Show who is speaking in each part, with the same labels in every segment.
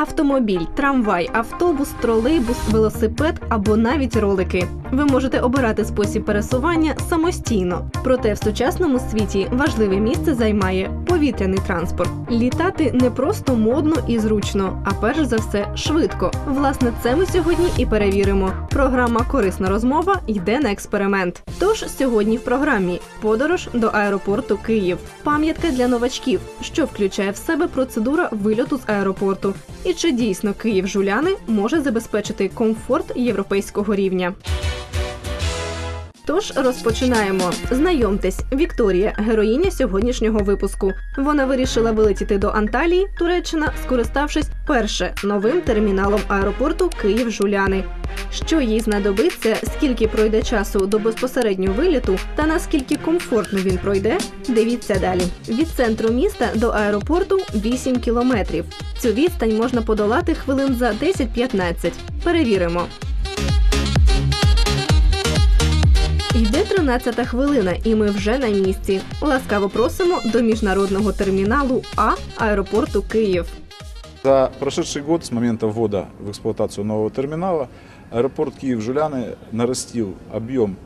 Speaker 1: Автомобіль, трамвай, автобус, тролейбус, велосипед або навіть ролики. Ви можете обирати спосіб пересування самостійно. Проте в сучасному світі важливе місце займає повітряний транспорт. Літати не просто модно і зручно, а перш за все швидко. Власне, це ми сьогодні і перевіримо. Програма Корисна розмова йде на експеримент. Тож сьогодні в програмі подорож до аеропорту Київ, пам'ятка для новачків, що включає в себе процедура вильоту з аеропорту, і чи дійсно Київ Жуляни може забезпечити комфорт європейського рівня. Тож розпочинаємо. Знайомтесь, Вікторія, героїня сьогоднішнього випуску. Вона вирішила вилетіти до Анталії, Туреччина, скориставшись перше новим терміналом аеропорту Київ Жуляни. Що їй знадобиться, скільки пройде часу до безпосереднього виліту та наскільки комфортно він пройде, дивіться далі. Від центру міста до аеропорту 8 кілометрів. Цю відстань можна подолати хвилин за 10-15. Перевіримо. Йде 13 хвилина, і ми вже на місці. Ласкаво просимо до міжнародного терміналу А аеропорту Київ.
Speaker 2: За прошедший год с момента ввода в эксплуатацию нового терминала аэропорт Киев-Жуляны нарастил объем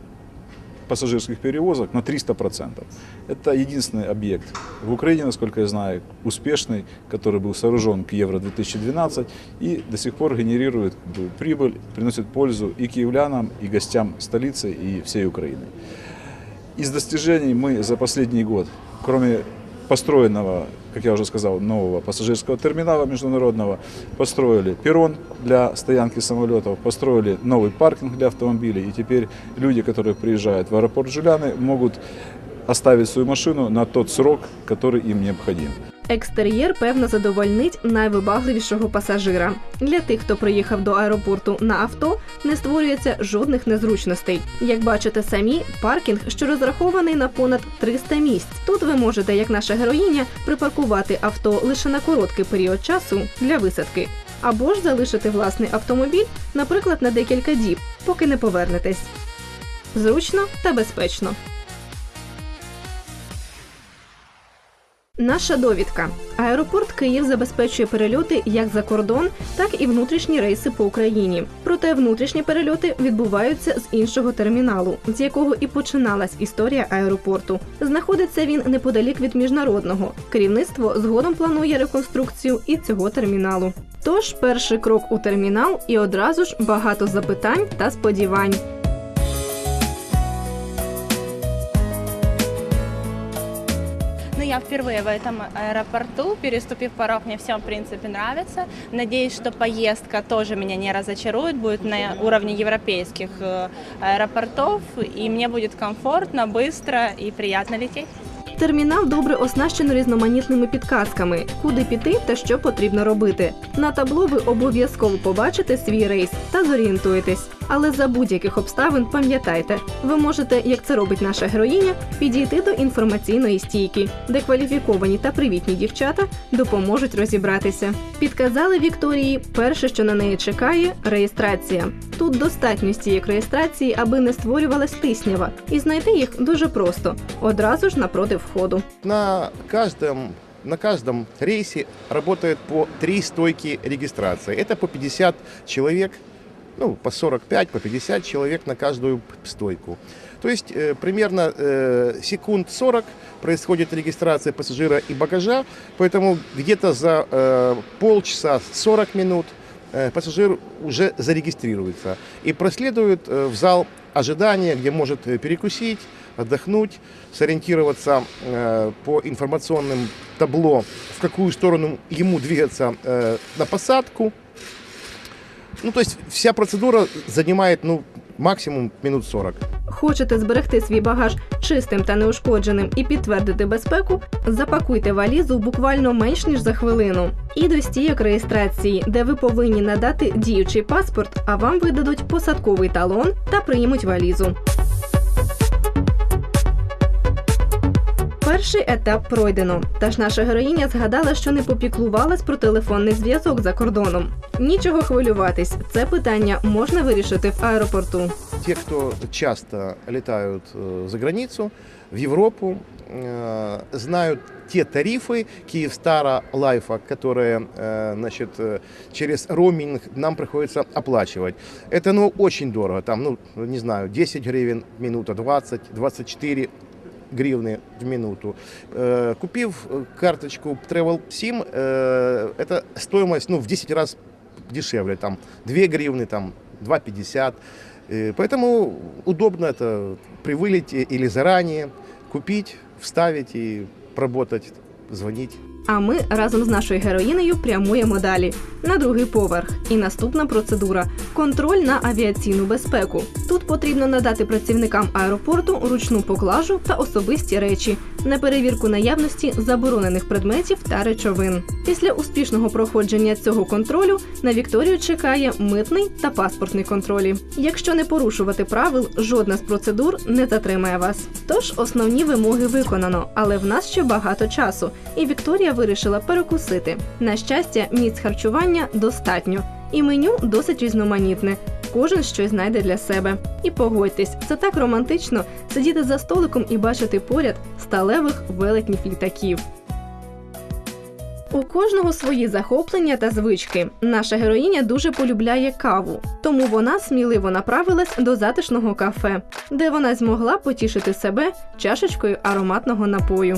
Speaker 2: пассажирских перевозок на 300%. Это единственный объект в Украине, насколько я знаю, успешный, который был сооружен к Евро-2012 и до сих пор генерирует как бы, прибыль, приносит пользу и киевлянам, и гостям столицы, и всей Украины. Из достижений мы за последний год, кроме построенного, как я уже сказал, нового пассажирского терминала международного, построили перрон для стоянки самолетов, построили новый паркинг для автомобилей, и теперь люди, которые приезжают в аэропорт Жуляны, могут оставить свою машину на тот срок, который им необходим.
Speaker 1: Екстер'єр певно задовольнить найвибагливішого пасажира. Для тих, хто приїхав до аеропорту на авто, не створюється жодних незручностей. Як бачите самі, паркінг, що розрахований на понад 300 місць. Тут ви можете, як наша героїня, припаркувати авто лише на короткий період часу для висадки, або ж залишити власний автомобіль, наприклад, на декілька діб, поки не повернетесь. Зручно та безпечно. Наша довідка. Аеропорт Київ забезпечує перельоти як за кордон, так і внутрішні рейси по Україні. Проте внутрішні перельоти відбуваються з іншого терміналу, з якого і починалась історія аеропорту. Знаходиться він неподалік від міжнародного. Керівництво згодом планує реконструкцію і цього терміналу. Тож перший крок у термінал і одразу ж багато запитань та сподівань.
Speaker 3: я впервые в этом аэропорту, переступив порог, мне все, в принципе, нравится. Надеюсь, что поездка тоже меня не разочарует, будет на уровне европейских э, аэропортов, и мне будет комфортно, быстро и приятно лететь.
Speaker 1: Термінал добре оснащено різноманітними підказками, куди піти та що потрібно робити. На табло ви обов'язково побачите свій рейс та зорієнтуєтесь. Але за будь-яких обставин пам'ятайте, ви можете, як це робить наша героїня, підійти до інформаційної стійки, де кваліфіковані та привітні дівчата допоможуть розібратися. Підказали Вікторії, перше, що на неї чекає, реєстрація. Тут достатньо стійок реєстрації, аби не створювалась тиснява, і знайти їх дуже просто одразу ж напроти входу.
Speaker 4: На каждом, на каждом рейсе работает по три стойки регистрации. Это по 50 человек, ну, по 45, по 50 человек на каждую стойку. То есть э, примерно э, секунд 40 происходит регистрация пассажира и багажа, поэтому где-то за э, полчаса, 40 минут э, пассажир уже зарегистрируется и проследует э, в зал ожидания, где может э, перекусить, отдохнуть, сориентироваться э, по информационным табло, в какую сторону ему двигаться э, на посадку. Ну, то есть вся процедура занимает ну, максимум минут 40.
Speaker 1: Хочете зберегти свій багаж чистим та неушкодженим і підтвердити безпеку? Запакуйте валізу буквально менш ніж за хвилину. І до стійок реєстрації, де ви повинні надати діючий паспорт, а вам видадуть посадковий талон та приймуть валізу. Перший етап пройдено. Та ж наша героїня згадала, що не попіклувалась про телефонний зв'язок за кордоном. Нічого хвилюватись, це питання можна вирішити в аеропорту.
Speaker 4: Те, кто часто летают э, за границу, в Европу, э, знают те тарифы Киевстара Лайфа, которые э, значит, э, через роуминг нам приходится оплачивать. Это ну, очень дорого, там, ну, не знаю, 10 гривен минута, 20, 24 гривны в минуту. Э, Купив э, карточку Travel Sim, э, это стоимость ну, в 10 раз дешевле, там 2 гривны, там 2,50. Э, Поэтому удобно это при вылете или заранее купить, вставить и работать, звонить.
Speaker 1: А ми разом з нашою героїнею прямуємо далі на другий поверх. І наступна процедура контроль на авіаційну безпеку. Тут потрібно надати працівникам аеропорту ручну поклажу та особисті речі на перевірку наявності заборонених предметів та речовин. Після успішного проходження цього контролю на Вікторію чекає митний та паспортний контролі. Якщо не порушувати правил, жодна з процедур не затримає вас. Тож основні вимоги виконано, але в нас ще багато часу, і Вікторія вирішила перекусити. На щастя, місць харчування достатньо, і меню досить різноманітне. Кожен щось знайде для себе. І погодьтесь, це так романтично сидіти за столиком і бачити поряд сталевих велетнів літаків. У кожного свої захоплення та звички. Наша героїня дуже полюбляє каву, тому вона сміливо направилась до затишного кафе, де вона змогла потішити себе чашечкою ароматного напою.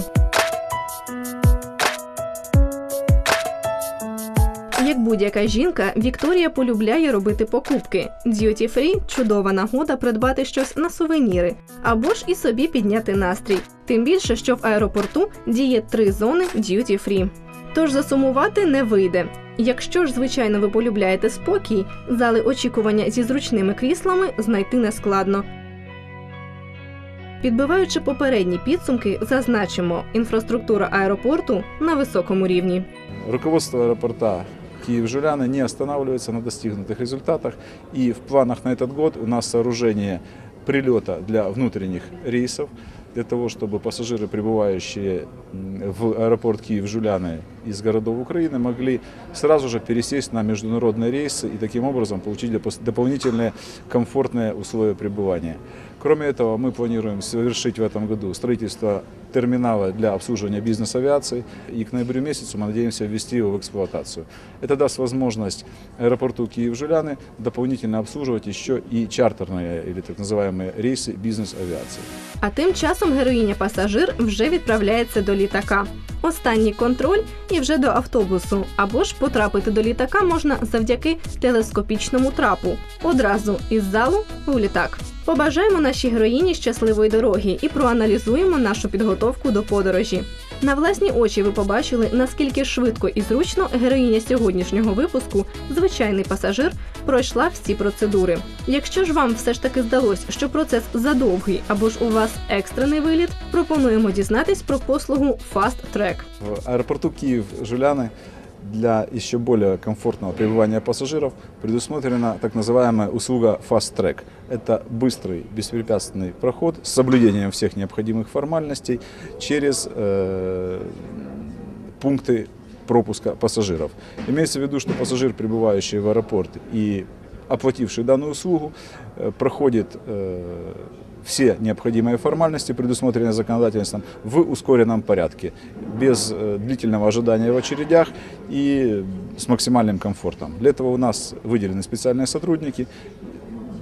Speaker 1: Як будь-яка жінка, Вікторія полюбляє робити покупки. Duty Free – чудова нагода придбати щось на сувеніри або ж і собі підняти настрій. Тим більше, що в аеропорту діє три зони Duty Free. Тож засумувати не вийде. Якщо ж, звичайно, ви полюбляєте спокій, зали очікування зі зручними кріслами знайти нескладно. Підбиваючи попередні підсумки, зазначимо, інфраструктура аеропорту на високому рівні.
Speaker 2: Руководство аэропорта Киев-Жуляны не останавливается на достигнутых результатах. И в планах на этот год у нас сооружение прилета для внутренних рейсов, для того, чтобы пассажиры, прибывающие в аэропорт Киев-Жуляны из городов Украины, могли сразу же пересесть на международные рейсы и таким образом получить дополнительные комфортные условия пребывания. Кроме этого, мы планируем совершить в этом году строительство терминала для обслуживания бизнес-авиации. И к ноябрю месяцу мы надеемся ввести его в эксплуатацию. Это даст возможность аэропорту Киев-Жуляны дополнительно обслуживать еще и чартерные или так называемые рейсы бизнес-авиации.
Speaker 1: А тим часом героїня-пасажир вже відправляється до літака. Останній контроль і вже до автобусу. Або ж потрапити до літака можна завдяки телескопічному трапу. Одразу із залу у літак. Побажаємо нашій героїні щасливої дороги і проаналізуємо нашу підготовку до подорожі. На власні очі ви побачили, наскільки швидко і зручно героїня сьогоднішнього випуску, звичайний пасажир, пройшла всі процедури. Якщо ж вам все ж таки здалось, що процес задовгий або ж у вас екстрений виліт, пропонуємо дізнатись про послугу Fast Track.
Speaker 2: В аэропорту Киев-Жуляны для еще более комфортного пребывания пассажиров предусмотрена так называемая услуга Fast Track. Это быстрый, беспрепятственный проход с соблюдением всех необходимых формальностей через э, пункты пропуска пассажиров. Имеется в виду, что пассажир, прибывающий в аэропорт и оплативший данную услугу, э, проходит э, все необходимые формальности, предусмотренные законодательством, в ускоренном порядке, без э, длительного ожидания в очередях и с максимальным комфортом. Для этого у нас выделены специальные сотрудники,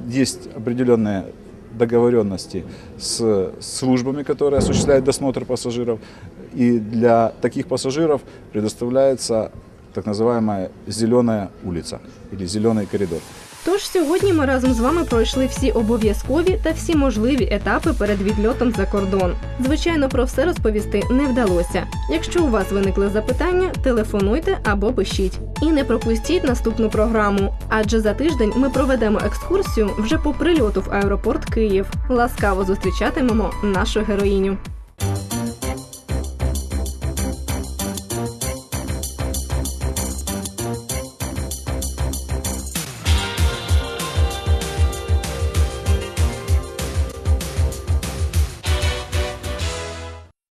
Speaker 2: есть определенные договоренности с службами, которые осуществляют досмотр пассажиров. И для таких пассажиров предоставляется так называемая зеленая улица или зеленый коридор.
Speaker 1: Тож сьогодні ми разом з вами пройшли всі обов'язкові та всі можливі етапи перед відльотом за кордон. Звичайно, про все розповісти не вдалося. Якщо у вас виникли запитання, телефонуйте або пишіть. І не пропустіть наступну програму, адже за тиждень ми проведемо екскурсію вже по прильоту в аеропорт Київ. Ласкаво зустрічатимемо нашу героїню.